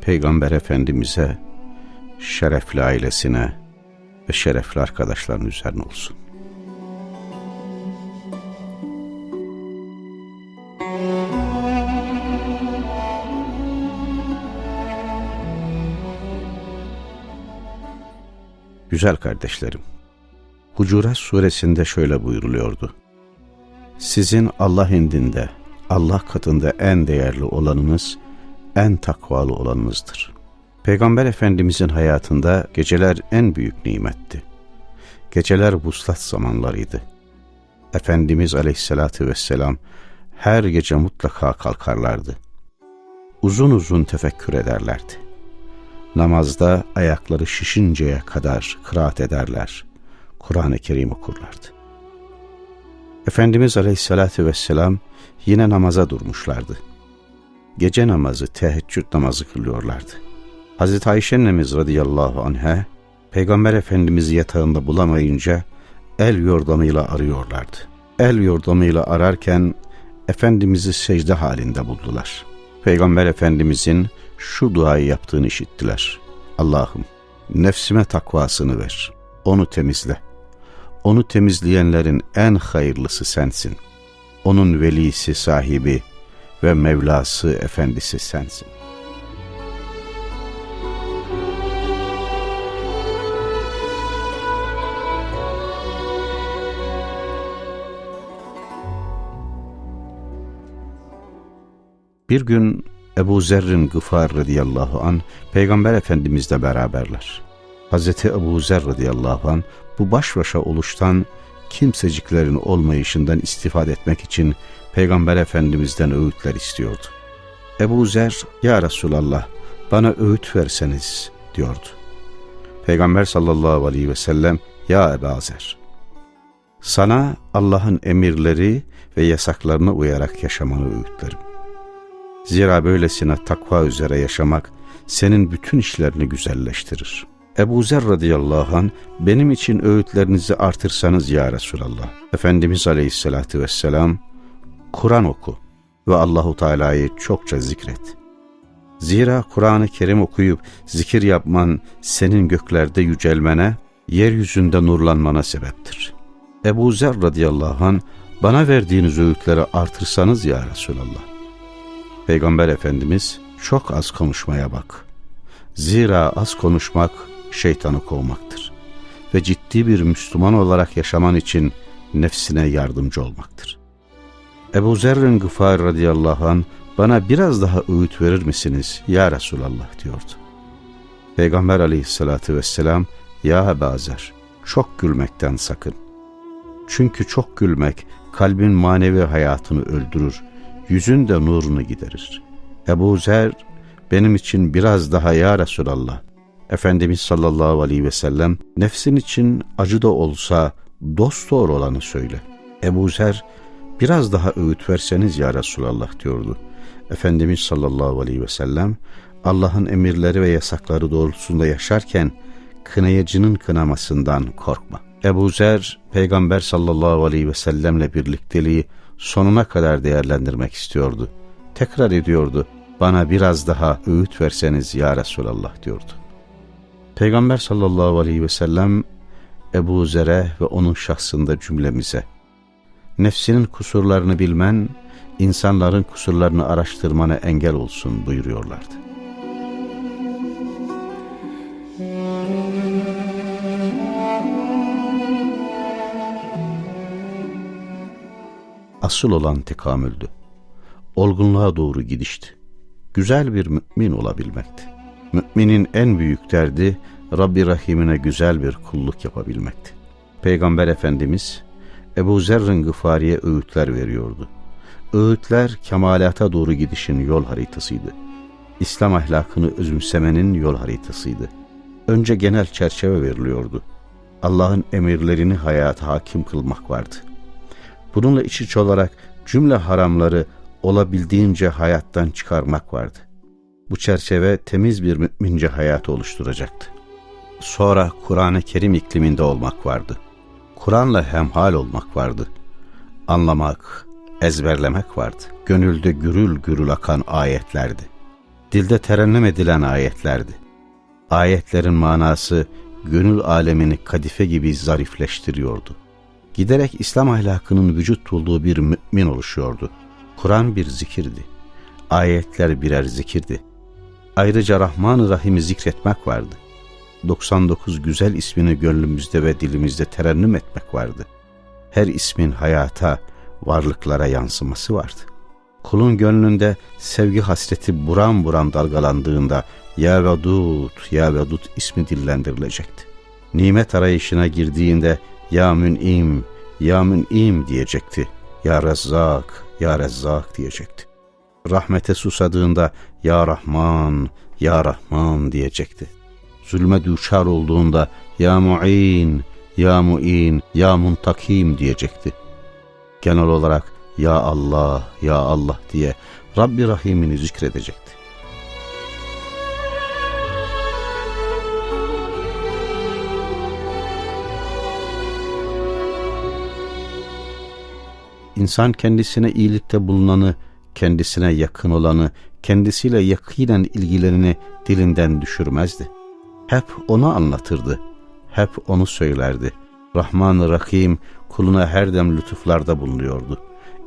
Peygamber Efendimiz'e, şerefli ailesine ve şerefli arkadaşların üzerine olsun. Güzel kardeşlerim, Hucurat suresinde şöyle buyuruluyordu. Sizin Allah indinde, Allah katında en değerli olanınız, en takvalı olanınızdır. Peygamber Efendimizin hayatında geceler en büyük nimetti. Geceler vuslat zamanlarıydı. Efendimiz Aleyhisselatü Vesselam her gece mutlaka kalkarlardı. Uzun uzun tefekkür ederlerdi. Namazda ayakları şişinceye kadar kıraat ederler. Kur'an-ı Kerim okurlardı. Efendimiz Aleyhisselatü Vesselam yine namaza durmuşlardı. Gece namazı, teheccüd namazı kılıyorlardı. Hazreti Ayşe annemiz radıyallahu anh'a Peygamber Efendimiz'i yatağında bulamayınca el yordamıyla arıyorlardı. El yordamıyla ararken Efendimiz'i secde halinde buldular. Peygamber Efendimiz'in şu duayı yaptığını işittiler. Allah'ım nefsime takvasını ver, onu temizle. Onu temizleyenlerin en hayırlısı sensin. Onun velisi, sahibi ve Mevlası, efendisi sensin. Bir gün Ebu Zerrin Gıfar radıyallahu an Peygamber Efendimizle beraberler. Hazreti Ebu Zer radıyallahu an bu baş başa oluştan kimseciklerin olmayışından istifade etmek için Peygamber Efendimiz'den öğütler istiyordu. Ebu Zer, Ya Resulallah bana öğüt verseniz diyordu. Peygamber sallallahu aleyhi ve sellem, Ya Ebu Zer, sana Allah'ın emirleri ve yasaklarına uyarak yaşamanı öğütlerim. Zira böylesine takva üzere yaşamak senin bütün işlerini güzelleştirir. Ebu Zer radıyallahu an benim için öğütlerinizi artırsanız ya Resulallah. Efendimiz aleyhissalatü vesselam Kur'an oku ve Allahu Teala'yı çokça zikret. Zira Kur'an-ı Kerim okuyup zikir yapman senin göklerde yücelmene, yeryüzünde nurlanmana sebeptir. Ebu Zer radıyallahu an bana verdiğiniz öğütleri artırsanız ya Resulallah. Peygamber Efendimiz çok az konuşmaya bak. Zira az konuşmak şeytanı kovmaktır. Ve ciddi bir Müslüman olarak yaşaman için nefsine yardımcı olmaktır. Ebu Zerrin Gıfar radıyallahu an bana biraz daha öğüt verir misiniz ya Resulallah diyordu. Peygamber aleyhissalatü vesselam ya Ebu çok gülmekten sakın. Çünkü çok gülmek kalbin manevi hayatını öldürür, yüzün de nurunu giderir. Ebu Zer benim için biraz daha ya Resulallah. Efendimiz sallallahu aleyhi ve sellem nefsin için acı da olsa dost doğru olanı söyle. Ebu Zer biraz daha öğüt verseniz ya Resulallah diyordu. Efendimiz sallallahu aleyhi ve sellem Allah'ın emirleri ve yasakları doğrultusunda yaşarken kınayıcının kınamasından korkma. Ebu Zer Peygamber sallallahu aleyhi ve sellemle birlikteliği sonuna kadar değerlendirmek istiyordu. Tekrar ediyordu. Bana biraz daha öğüt verseniz ya Resulallah diyordu. Peygamber sallallahu aleyhi ve sellem Ebu Zer'e ve onun şahsında cümlemize nefsinin kusurlarını bilmen, insanların kusurlarını araştırmana engel olsun buyuruyorlardı. Asıl olan tekamüldü. Olgunluğa doğru gidişti. Güzel bir mümin olabilmekti. Müminin en büyük derdi Rabbi Rahim'ine güzel bir kulluk yapabilmekti. Peygamber Efendimiz Ebu Zerrin Gıfari'ye öğütler veriyordu. Öğütler kemalata doğru gidişin yol haritasıydı. İslam ahlakını özümsemenin yol haritasıydı. Önce genel çerçeve veriliyordu. Allah'ın emirlerini hayata hakim kılmak vardı. Bununla iç içe olarak cümle haramları olabildiğince hayattan çıkarmak vardı. Bu çerçeve temiz bir mümince hayatı oluşturacaktı. Sonra Kur'an-ı Kerim ikliminde olmak vardı. Kur'an'la hemhal olmak vardı. Anlamak, ezberlemek vardı. Gönülde gürül gürül akan ayetlerdi. Dilde terennüm edilen ayetlerdi. Ayetlerin manası gönül alemini kadife gibi zarifleştiriyordu. Giderek İslam ahlakının vücut bulduğu bir mümin oluşuyordu. Kur'an bir zikirdi. Ayetler birer zikirdi. Ayrıca Rahman-ı Rahim'i zikretmek vardı. 99 güzel ismini gönlümüzde ve dilimizde terennüm etmek vardı. Her ismin hayata, varlıklara yansıması vardı. Kulun gönlünde sevgi hasreti buram buram dalgalandığında Ya Vedud, Ya Vedud ismi dillendirilecekti. Nimet arayışına girdiğinde Ya Mün'im, Ya Mün'im diyecekti. Ya Rezzak, Ya Rezzak diyecekti. Rahmete susadığında Ya Rahman, Ya Rahman diyecekti. Zulme düşar olduğunda Ya Mu'in, Ya Mu'in, Ya Muntakim diyecekti. Genel olarak Ya Allah, Ya Allah diye Rabbi Rahim'ini zikredecekti. İnsan kendisine iyilikte bulunanı, kendisine yakın olanı, kendisiyle yakinen ilgileneni dilinden düşürmezdi. Hep onu anlatırdı, hep onu söylerdi. Rahman-ı Rahim kuluna her dem lütuflarda bulunuyordu,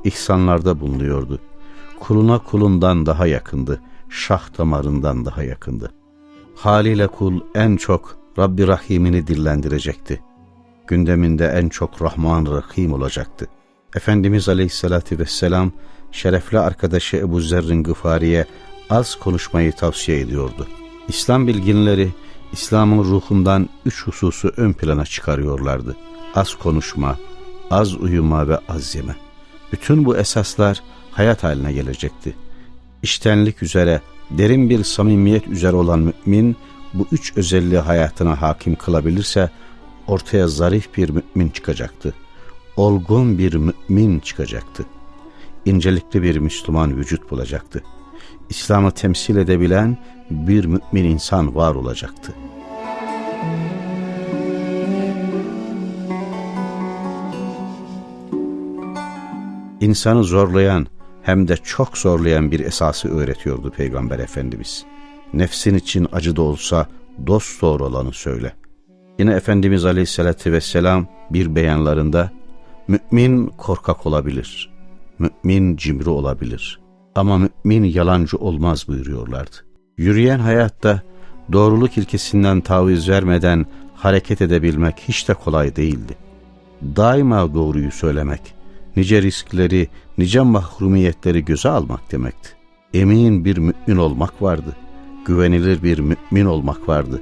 ihsanlarda bulunuyordu. Kuluna kulundan daha yakındı, şah damarından daha yakındı. Haliyle kul en çok Rabbi Rahim'ini dillendirecekti. Gündeminde en çok Rahman Rahim olacaktı. Efendimiz Aleyhisselatü Vesselam şerefli arkadaşı Ebu Zerrin Gıfari'ye az konuşmayı tavsiye ediyordu. İslam bilginleri İslam'ın ruhundan üç hususu ön plana çıkarıyorlardı. Az konuşma, az uyuma ve az yeme. Bütün bu esaslar hayat haline gelecekti. İştenlik üzere, derin bir samimiyet üzere olan mümin, bu üç özelliği hayatına hakim kılabilirse, ortaya zarif bir mümin çıkacaktı. Olgun bir mümin çıkacaktı. İncelikli bir Müslüman vücut bulacaktı. İslam'ı temsil edebilen bir mümin insan var olacaktı. İnsanı zorlayan hem de çok zorlayan bir esası öğretiyordu Peygamber Efendimiz. Nefsin için acı da olsa dost doğru olanı söyle. Yine Efendimiz Aleyhisselatü Vesselam bir beyanlarında Mümin korkak olabilir, mümin cimri olabilir ama mümin yalancı olmaz buyuruyorlardı. Yürüyen hayatta doğruluk ilkesinden taviz vermeden hareket edebilmek hiç de kolay değildi. Daima doğruyu söylemek, nice riskleri, nice mahrumiyetleri göze almak demekti. Emin bir mümin olmak vardı. Güvenilir bir mümin olmak vardı.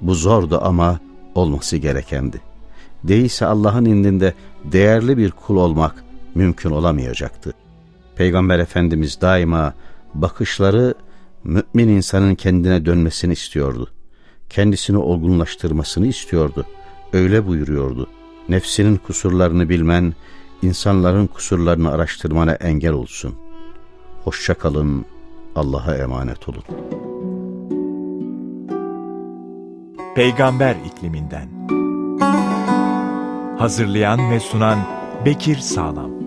Bu zordu ama olması gerekendi. Değilse Allah'ın indinde değerli bir kul olmak mümkün olamayacaktı. Peygamber Efendimiz daima bakışları mümin insanın kendine dönmesini istiyordu. Kendisini olgunlaştırmasını istiyordu. Öyle buyuruyordu. Nefsinin kusurlarını bilmen, insanların kusurlarını araştırmana engel olsun. Hoşça kalın, Allah'a emanet olun. Peygamber ikliminden. Hazırlayan ve sunan Bekir Sağlam.